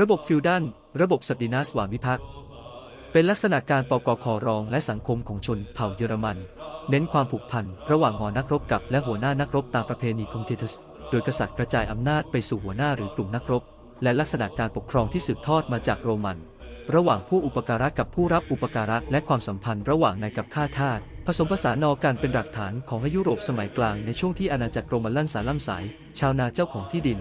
ระบบฟิวดันระบบศักดินาสวามิภักดิ์เป็นลักษณะการปกครองและสังคมของชนเผ่าเยอรมัน เน้นความผูกพันระหว่างหอนักรบกับและหัวหน้านักรบตามประเพณีคอมเทสโดยกษัตริย์กระจายอำนาจไปสู่หัวหน้าหรือกลุ่มนักรบ และลักษณะการปกครองที่สืบทอดมาจากโรมัน ระหว่างผู้อุปการะกับผู้รับอุปการะและความสัมพันธ์ระหว่างนายกับข้าทาสผสมผสานนอกันเป็นหลักฐานของยุโรปสมัยกลางในช่วงที่อาณาจักรโรมันลั่นสาล่ำสาย ชาวนาเจ้าของที่ดิน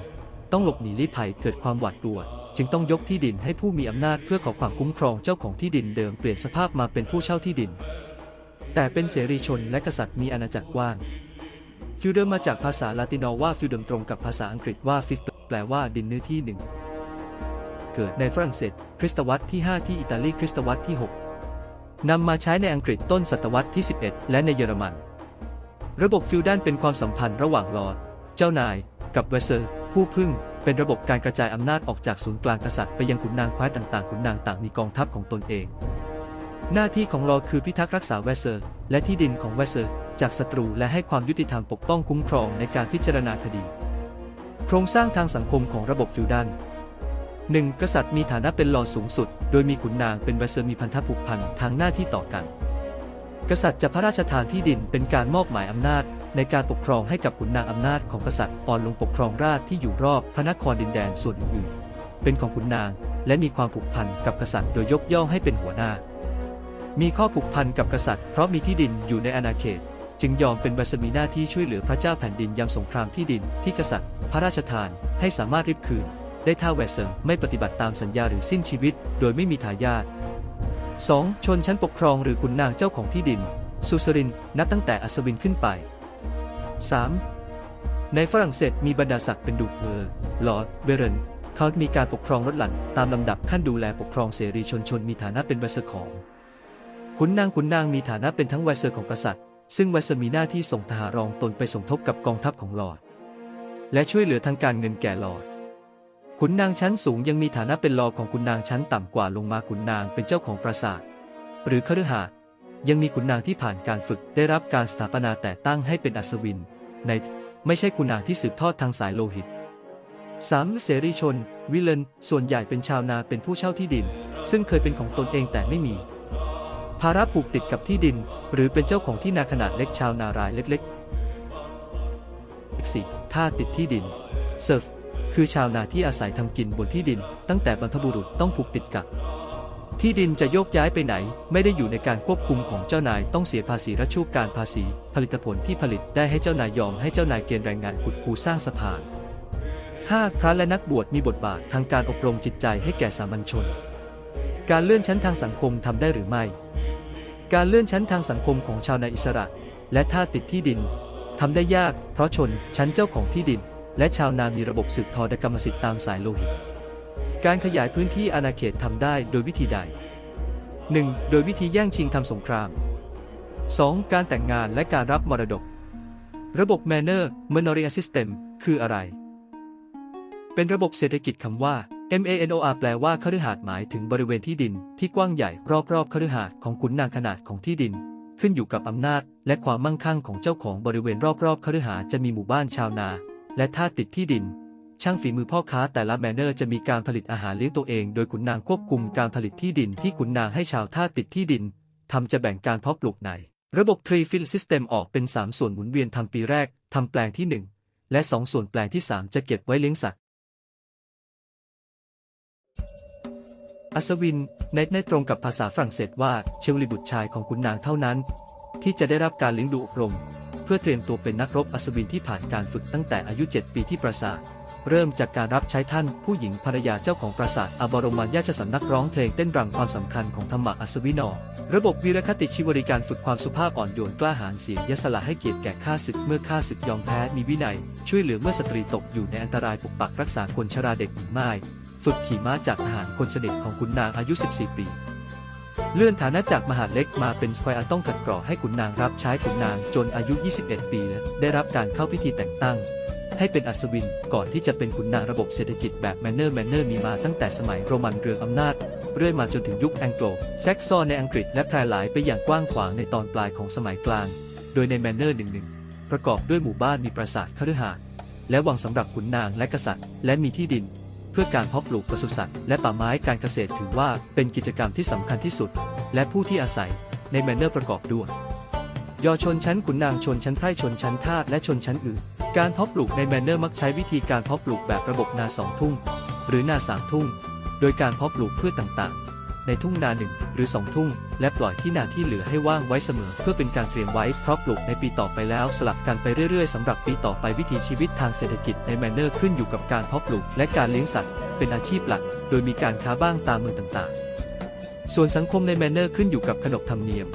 ต้องหลบหนีลี้ภัยเกิดความหวาดกลัว จึงต้องยกที่ดินให้ผู้มีอำนาจเพื่อขอความคุ้มครองเจ้าของที่ดินเดิมเปลี่ยนสภาพมาเป็นผู้เช่าที่ดิน แต่เป็นเสรีชนและกษัตริย์มีอาณาจักรกว้างฟิวเดิมมาจากภาษาลาตินอว่าฟิวเดิมตรงกับภาษาอังกฤษว่าฟิฟแปลว่าดินเนื้อที่หนึ่งเกิดในฝรั่งเศส คริสตวรรษที่ 5 ที่อิตาลี คริสตวรรษที่ 6 นำมาใช้ในอังกฤษต้นศตวรรษที่ 11 และในเยอรมัน ระบบฟิวดันเป็นความสัมพันธ์ระหว่างลอร์ด เจ้านาย กับเวเซอร์ ผู้พึ่ง เป็นระบบการกระจายอำนาจออกจากศูนย์กลางกษัตริย์ไปยังขุนนางคว้าต่างๆขุนนางต่างมีกองทัพของตนเอง หน้าที่ของลอคือพิทักษ์รักษาเวเซอร์ และที่ดินของเวเซอร์ จากศัตรูและให้ความยุติธรรมปกป้องคุ้มครองในการพิจารณาคดี โครงสร้างทางสังคมของระบบฟิวดันหนึ่งกษัตริย์มีฐานะเป็นรอสูงสุด โดยมีขุนนางเป็นเวเซอร์มีพันธะผูกพันทางหน้าที่ต่อกัน กษัตริย์จะพระราชทานที่ดินเป็นการมอบหมายอำนาจ ในการปกครองให้กับขุนนางอำนาจของกษัตริย์ปอนลงปกครองราชที่อยู่รอบพระนครดินแดนส่วนอื่นๆเป็นของขุนนาง และมีความผูกพันกับกษัตริย์โดยยกย่องให้เป็นหัวหน้า มีข้อผูกพันกับกษัตริย์เพราะมีที่ดินอยู่ในอาณาเขต จึงยอมเป็นเวเซอร์มีหน้าที่ช่วยเหลือพระเจ้าแผ่นดินยามสงครามที่ดินที่กษัตริย์ พระราชทานให้สามารถริบคืน ได้ถ้าแวเซอร์ไม่ปฏิบัติตามสัญญาหรือสิ้นชีวิต โดยไม่มีทายาท 2. ชนชั้นปกครองหรือขุนนางเจ้าของที่ดินซูซริน นับตั้งแต่อัศวินขึ้นไป 3. ในฝรั่งเศสมีบรรดาศักดิ์เป็นดูเพอร์ลอร์ดเบรนเขามีการปกครองลดหลั่นตามลำดับขั้นดูแลปกครองเสรีชนชนมีฐานะเป็นไวเซอร์ของขุนนางขุนนางมีฐานะเป็นทั้งไวเซอร์ของกษัตริย์ ซึ่งไวเซอร์มีหน้าที่ส่งทหารรองตนไปสมทบกับกองทัพของลอร์ดและช่วยเหลือทางการเงินแก่ลอร์ด ขุนนางชั้นสูงยังมีฐานะเป็นรอของขุนนางชั้นต่ำกว่าลงมาขุนนางเป็นเจ้าของปราสาท หรือคฤหาสน์ยังมีขุนนางที่ผ่านการฝึกได้รับการสถาปนาแต่ตั้งให้เป็นอัศวิน ในไม่ใช่ขุนนางที่สืบทอดทางสายโลหิต 3. เสรีชน วิเลนส่วนใหญ่เป็นชาวนาเป็นผู้เช่าที่ดิน ซึ่งเคยเป็นของตนเองแต่ไม่มี ภาระผูกติดกับที่ดิน หรือเป็นเจ้าของที่นาขนาดเล็กชาวนารายเล็กๆ 4. ท่าติดที่ดินเซิร์ฟ คือชาวนาที่อาศัยทำกินบนที่ดิน ตั้งแต่บรรพบุรุษต้องผูกติดกับ ที่ดินจะโยกย้ายไปไหน ไม่ได้อยู่ในการควบคุมของเจ้านายต้องเสียภาษีรัชชูการภาษี ผลิตผลที่ผลิตได้ให้เจ้านายยอมให้เจ้านายเกณฑ์แรงงานขุดคูสร้างสะพาน 5. พระและนักบวชมีบทบาททางการอบรมจิตใจให้แก่สามัญชน การเลื่อนชั้นทางสังคมทำได้หรือไม่ การเลื่อนชั้นทางสังคมของชาวนาอิสระ และท่าติดที่ดินทำได้ยาก เพราะชนชั้นเจ้าของที่ดิน และชาวนามีระบบสืบทอดกรรมสิทธิ์ตามสายโลหิต การขยายพื้นที่อาณาเขตทำได้โดยวิธีใด 1. โดยวิธีแย่งชิงทำสงคราม 2. การแต่งงานและการรับมรดก ระบบ Manor m a n o r i a System คืออะไร เป็นระบบเศรษฐกิจคำว่า MANOR แปลว่าคฤหาสน์หมายถึงบริเวณที่ดินที่กว้างใหญ่รอบๆคฤหาสน์ของขุนนางขนาดของที่ดิน ขึ้นอยู่กับอำนาจ และความมั่งคั่งของเจ้าของบริเวณรอบๆคฤหาสน์จะมีหมู่บ้านชาวนา และท่าติดที่ดิน ช่างฝีมือพ่อค้าแต่ละแมนเนอร์จะมีการผลิตอาหารเลี้ยงตัวเองโดยขุนนางควบคุมการผลิตที่ดินที่ขุนนางให้ชาวท่าติดที่ดินทำจะแบ่งการเพาะปลูกใน ระบบ Tree Field System ออกเป็น 3 ส่วนหมุนเวียนทำปีแรกทำแปลงที่ 1 และ 2 ส่วนแปลงที่ 3 จะเก็บไว้เลี้ยงสัตว์อัศวินในในตรงกับภาษาฝรั่งเศสว่าเชลลีบุตรชายของขุนนางเท่านั้น ที่จะได้รับการเลี้ยงดูอบรม พื่อเตรียมตัวเป็นนักรบอัศวินที่ผ่านการฝึกตั้งแต่อายุ 7 ปีที่ปราสาท เริ่มจากการรับใช้ท่านผู้หญิงภรรยาเจ้าของปราสาทอบรมญาชสำนักร้องเพลงเต้นรำความสำคัญของธรรมะอัศวินอร์ระบบวีรคติชีวริการฝึกความสุภาพอ่อนโยนกล้าหาญเสียยสละให้เกียรติแก่ข้าศึกเมื่อข้าศึกยอมแพ้มีวินัย ช่วยเหลือเมื่อสตรีตกอยู่ในอันตรายปกปักรักษาคนชราเด็กหญิงไม่ฝึกขี่ม้าจากทหารคนสนิทของขุนนางอายุ 14 ปี เลื่อนฐานะจากมหาเล็กมาเป็นสควอต้องขัดกรอให้ขุนนางรับใช้ขุนนางจนอายุ 21 ปีและได้รับการเข้าพิธีแต่งตั้ง ให้เป็นอัศวินก่อนที่จะเป็นขุนนางระบบเศรษฐกิจแบบแมนเนอร์แมนเนอร์มีมาตั้งแต่สมัยโรมันเรืองอำนาจ เรื่อยมาจนถึงยุคแองโกลแซกซอนในอังกฤษและแพร่หลายไปอย่างกว้างขวางในตอนปลายของสมัยกลาง โดยในแมนเนอร์หนึ่งๆประกอบด้วยหมู่บ้านมีปราสาทคฤหาสน์และวังสำหรับขุนนางและกษัตริย์ และมีที่ดิน พพื่อการเพาะปลูกปศุสัตว์และป่าไม้การเกษตรถือว่าเป็นกิจกรรมที่สำคัญที่สุด และผู้ที่อาศัยในแมนเนอร์ประกอบด้วยยอชนชั้นขุนนางชนชั้นไพร่ชนชั้นทาสและชนชั้นอื่น การเพาะปลูกในแมนเนอร์มักใช้วิธีการเพาะปลูกแบบระบบนาสองทุ่ง หรือนาสามทุ่ง โดยการเพาะปลูกพืชต่างๆ ในทุ่งนาหนึ่ง หรือสองทุ่ง และปล่อยที่นาที่เหลือให้ว่างไว้เสมอ เพื่อเป็นการเตรียมไว้เพราะปลูกในปีต่อไปแล้วสลับกันไปเรื่อยๆสำหรับปีต่อไปวิถีชีวิตทางเศรษฐกิจในแมนเนอร์ขึ้นอยู่กับการเพาะปลูกและการเลี้ยงสัตว์ เป็นอาชีพหลัก โดยมีการค้าบ้างตามเมืองต่างๆ ส่วนสังคมในแมนเนอร์ขึ้นอยู่กับขนบธรรมเนียม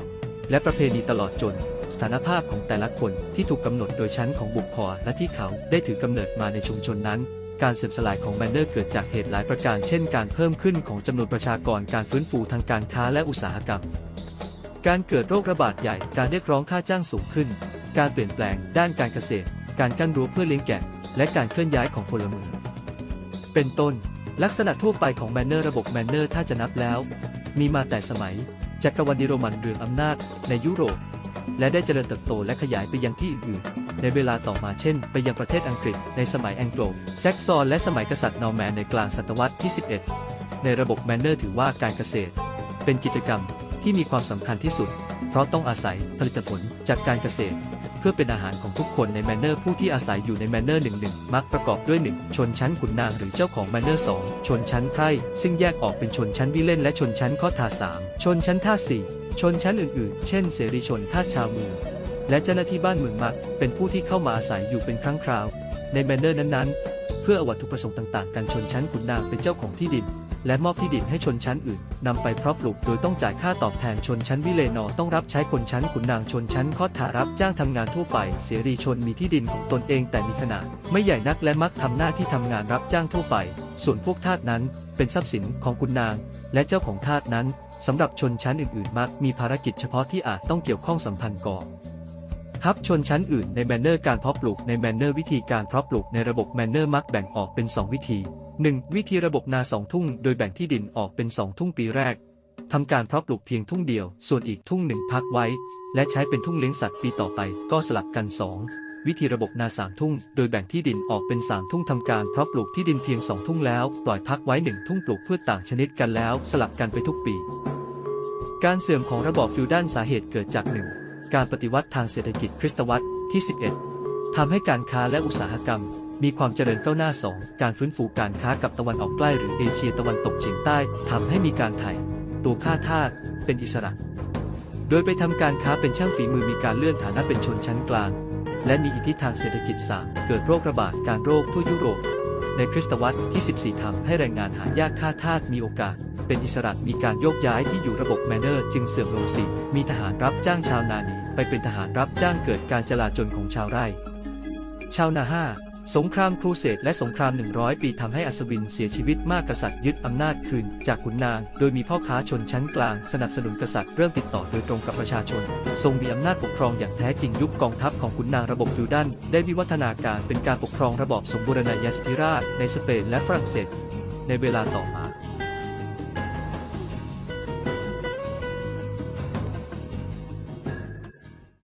และประเพณีตลอดจนสถานภาพของแต่ละคนที่ถูกกำหนดโดยชั้นของบุคคลและที่เขาได้ถือกำเนิดมาในชุมชนนั้น การเสื่อมสลายของแมนเนอร์เกิดจากเหตุหลายประการเช่นการเพิ่มขึ้นของจำนวนประชากรการฟื้นฟูทางการค้าและอุตสาหกรรม การเกิดโรคระบาดใหญ่ การเรียกร้องค่าจ้างสูงขึ้น การเปลี่ยนแปลง ด้านการเกษตร การกั้นรั้วเพื่อเลี้ยงแกะ และการเคลื่อนย้ายของพลเมือง เป็นต้น ลักษณะทั่วไปของแมนเนอร์ระบบแมนเนอร์ถ้าจะนับแล้ว มีมาแต่สมัยจักรวรรดิโรมันเรืองอำนาจในยุโรป และได้เจริญเติบโตและขยายไปยังที่อื่นๆในเวลาต่อมาเช่น ไปยังประเทศอังกฤษในสมัยแองโกลแซกซอนและสมัยกษัตริย์นอร์แมนในกลางศตวรรษที่ 11 ในระบบแมนเนอร์ถือว่าการเกษตร เป็นกิจกรรมที่มีความสำคัญที่สุด เพราะต้องอาศัยผลิตผลจากการเกษตร เพื่อเป็นอาหารของทุกคนในแมนเนอร์ผู้ที่อาศัยอยู่ในแมนเนอร์หนึ่งหนึ่งมักประกอบด้วย 1 ชนชั้นขุนนางหรือเจ้าของแมนเนอร์2ชนชั้นไพร่ซึ่งแยกออกเป็นชนชั้นวิเล่นและชนชั้นข้อทาสามชนชั้นท่าสี่ ชนชั้นอื่นๆ เช่นเสรีชนทาสชาวเมืองและเจ้าหน้าที่บ้านเมืองมัก เป็นผู้ที่เข้ามาอาศัยอยู่เป็นครั้งคราว ในแมนเนอร์นั้นๆ เพื่ออวัตถุประสงค์ต่างๆกันชนชั้นขุนนางเป็นเจ้าของที่ดิน และมอบที่ดินให้ชนชั้นอื่นนำไปเพาะปลูกโดยต้องจ่ายค่าตอบแทนชนชั้นวิเลนอต้องรับใช้คนชั้นขุนนางชนชั้นคอถารับจ้างทำงานทั่วไป เสรีชนมีที่ดินของตนเองแต่มีขนาด ไม่ใหญ่นักและมักทำหน้าที่ทำงานรับจ้างทั่วไป ส่วนพวกทาสนั้น เป็นทรัพย์สินของขุนนาง และเจ้าของทาสนั้น สำหรับชนชั้นอื่นๆ มักมีภารกิจเฉพาะที่อาจต้องเกี่ยวข้องสัมพันธ์ก่อนทับชนชั้นอื่นในแมนเนอร์การเพาะปลูกในแมนเนอร์วิธีการเพาะปลูกในระบบแมนเนอร์มักแบ่งออกเป็น 2 วิธี 1. วิธีระบบนาสองทุ่ง โดยแบ่งที่ดินออกเป็น 2 ทุ่งปีแรกทำการเพาะปลูกเพียงทุ่งเดียว ส่วนอีกทุ่งหนึ่งพักไว้ และใช้เป็นทุ่งเลี้ยงสัตว์ปีต่อไปก็สลับกัน 2 วิธีระบบนาสามทุ่ง โดยแบ่งที่ดินออกเป็น3ทุ่งทำการเพาะปลูกที่ดินเพียง2ทุ่งแล้ว ปล่อยพักไว้หนึ่งทุ่งปลูกพืชต่างชนิดกันแล้ว สลับกันไปทุกปี การเสื่อมของระบอบฟิวดัลสาเหตุเกิดจากหนึ่งการปฏิวัติทางเศรษฐกิจคริสตวรรษที่ 11ทำให้การค้าและอุตสาหกรรม มีความเจริญก้าวหน้า 2 การฟื้นฟูการค้ากับตะวันออกใกล้หรือเอเชียตะวันตกเฉียงใต้ทำให้มีการไถ่ตัวค่าทาสเป็นอิสระ โดยไปทำการค้าเป็นช่างฝีมือมีการเลื่อนฐานะเป็นชนชั้นกลาง และมีอิทธิทางเศรษฐกิจ 3 เกิดโรคระบาดการโรคทั่วยุโรป ในคริสตวรรษที่ 14ทำให้แรงงานหายากค่าทาสมีโอกาส เป็นอิสระมีการโยกย้ายที่อยู่ระบบแมนเนอร์จึงเสื่อมลงสิมีทหารรับจ้างชาวนาหนีไปเป็นทหารรับจ้างเกิดการจลาจลของชาวไร่ ชาวนาห้า สงครามครูเสดและสงคราม 100 ปีทำให้อัศวินเสียชีวิตมากกษัตริย์ยึดอำนาจคืนจากขุนนาง โดยมีพ่อค้าชนชั้นกลางสนับสนุนกษัตริย์เริ่มติดต่อโดยตรงกับประชาชน ทรงมีอำนาจปกครองอย่างแท้จริงยุคกองทัพของขุนนางระบบฟิวดันได้วิวัฒนาการเป็นการปกครองระบอบสมบูรณาญาสิทธิราชในสเปนและฝรั่งเศสในเวลาต่อมา